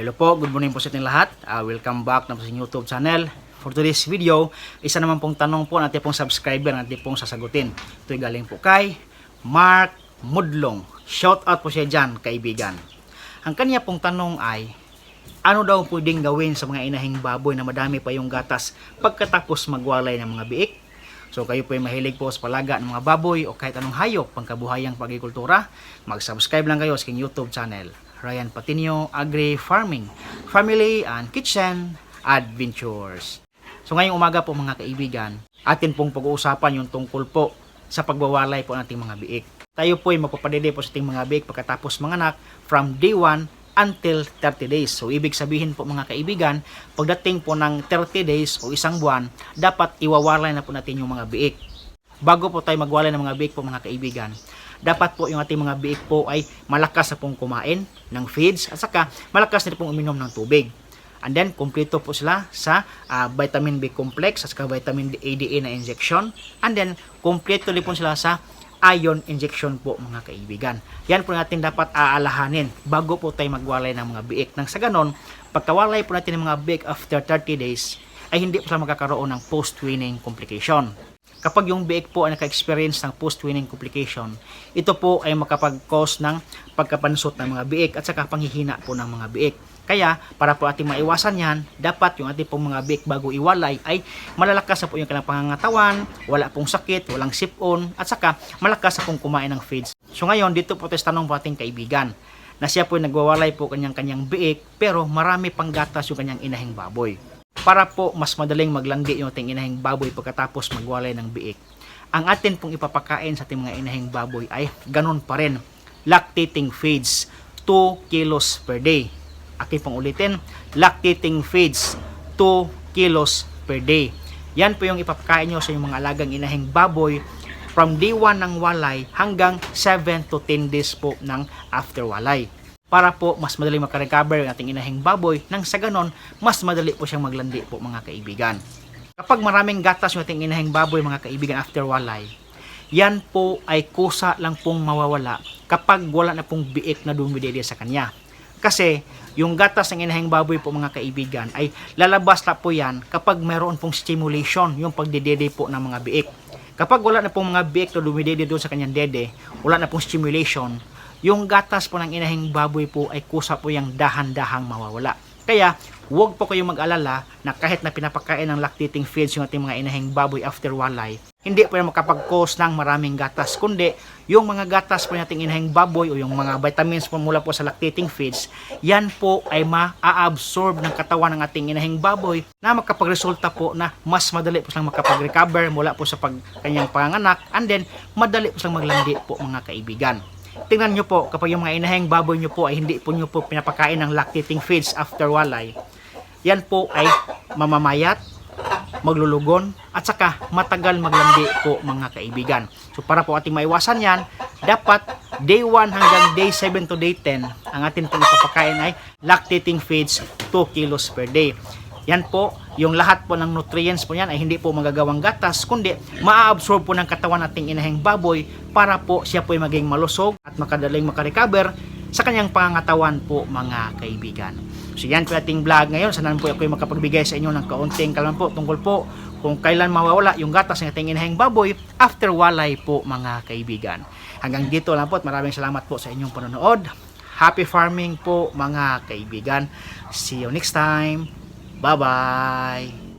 hello po, good morning po sa ating lahat. Ah, welcome back na po sa YouTube channel. For today's video, isa naman pong tanong po natin pong subscriber natin pong sasagutin. Ito'y galing po kay Mark Mudlong. Shout out po siya dyan, kaibigan. Ang kanya pong tanong ay, ano daw pwedeng gawin sa mga inahing baboy na madami pa yung gatas pagkatapos magwalay ng mga biik? So kayo po ay mahilig po sa palaga ng mga baboy o kahit anong hayop pangkabuhayang pagkikultura, mag-subscribe lang kayo sa aking YouTube channel. Ryan Patinio Agri Farming, Family and Kitchen Adventures. So ngayong umaga po mga kaibigan, atin pong pag-uusapan yung tungkol po sa pagbawalay po nating mga biik. Tayo po ay mapapadede po sa ating mga biik pagkatapos manganak from day 1 until 30 days. So, ibig sabihin po mga kaibigan, pagdating po ng 30 days o isang buwan, dapat iwawalay na po natin yung mga biik. Bago po tayo magwalay ng mga biik po mga kaibigan, dapat po yung ating mga biik po ay malakas na pong kumain ng feeds at saka malakas na pong uminom ng tubig. And then, kumpleto po sila sa ah, vitamin B complex at saka vitamin D, ADA na injection. And then, kumpleto din po sila sa iron injection po mga kaibigan. Yan po natin dapat aalahanin bago po tayo magwalay ng mga biik. Nang sa ganon, pagkawalay po natin ng mga biik after 30 days, ay hindi po sila magkakaroon ng post-weaning complication. Kapag yung biik po ay naka-experience ng post-weaning complication, ito po ay makapag-cause ng pagkapansot ng mga biik at saka panghihina po ng mga biik. Kaya, para po ating maiwasan yan, dapat yung ating pong mga biik bago iwalay ay malalakas na po yung kanilang pangangatawan, wala pong sakit, walang sipon, at saka malakas na pong kumain ng feeds. So ngayon, dito po tayo tanong po ating kaibigan na siya po ay nagwawalay po kanyang-kanyang biik pero marami pang gatas yung kanyang inahing baboy. Para po mas madaling maglandi yung ating inahing baboy pagkatapos magwalay ng biik. Ang atin pong ipapakain sa ating mga inahing baboy ay ganun pa rin. Lactating feeds, 2 kilos per day. Akin pong ulitin, lactating feeds, 2 kilos per day. Yan po yung ipapakain nyo sa inyong mga alagang inahing baboy from day 1 ng walay hanggang 7 to 10 days po ng after walay. Para po mas madali makarecover yung ating inahing baboy nang sa ganon, mas madali po siyang maglandi po mga kaibigan. Kapag maraming gatas yung ating inahing baboy mga kaibigan after walay, yan po ay kusa lang pong mawawala kapag wala na pong biik na dumidede sa kanya. Kasi yung gatas ng inahing baboy po mga kaibigan ay lalabas na po yan kapag mayroon pong stimulation, yung pagdedede po ng mga biik. Kapag wala na pong mga biik na dumidede doon sa kanyang dede, wala na pong stimulation, yung gatas po ng inahing baboy po ay kusa po yung dahan-dahang mawawala. Kaya, huwag po kayong mag-alala na kahit na pinapakain ng lactating feeds yung ating mga inahing baboy after walay, hindi po yan makapag-cause ng maraming gatas, kundi yung mga gatas po nating inahing baboy o yung mga vitamins po mula po sa lactating feeds, yan po ay ma-absorb ng katawan ng ating inahing baboy na makapagresulta po na mas madali po silang makapag-recover mula po sa pag kanyang panganak and then madali po silang maglandi po mga kaibigan. Tingnan nyo po, kapag yung mga inahing baboy nyo po ay hindi po nyo po pinapakain ng lactating feeds after walay, yan po ay mamamayat, maglulugon, at saka matagal maglandi po mga kaibigan. So para po ating maiwasan yan, dapat day 1 hanggang day 7 to day 10, ang atin pong ipapakain ay lactating feeds 2 kilos per day. Yan po, yung lahat po ng nutrients po yan ay hindi po magagawang gatas, kundi maa-absorb po ng katawan nating inahing baboy para po siya po ay maging malusog makadaling makarecover sa kanyang pangangatawan po mga kaibigan. So yan po ating vlog ngayon. Sana po ako ay makapagbigay sa inyo ng kaunting kalaman po tungkol po kung kailan mawawala yung gatas ng ating inahing baboy after walay po mga kaibigan. Hanggang dito lang po at maraming salamat po sa inyong panonood. Happy farming po mga kaibigan. See you next time. Bye-bye!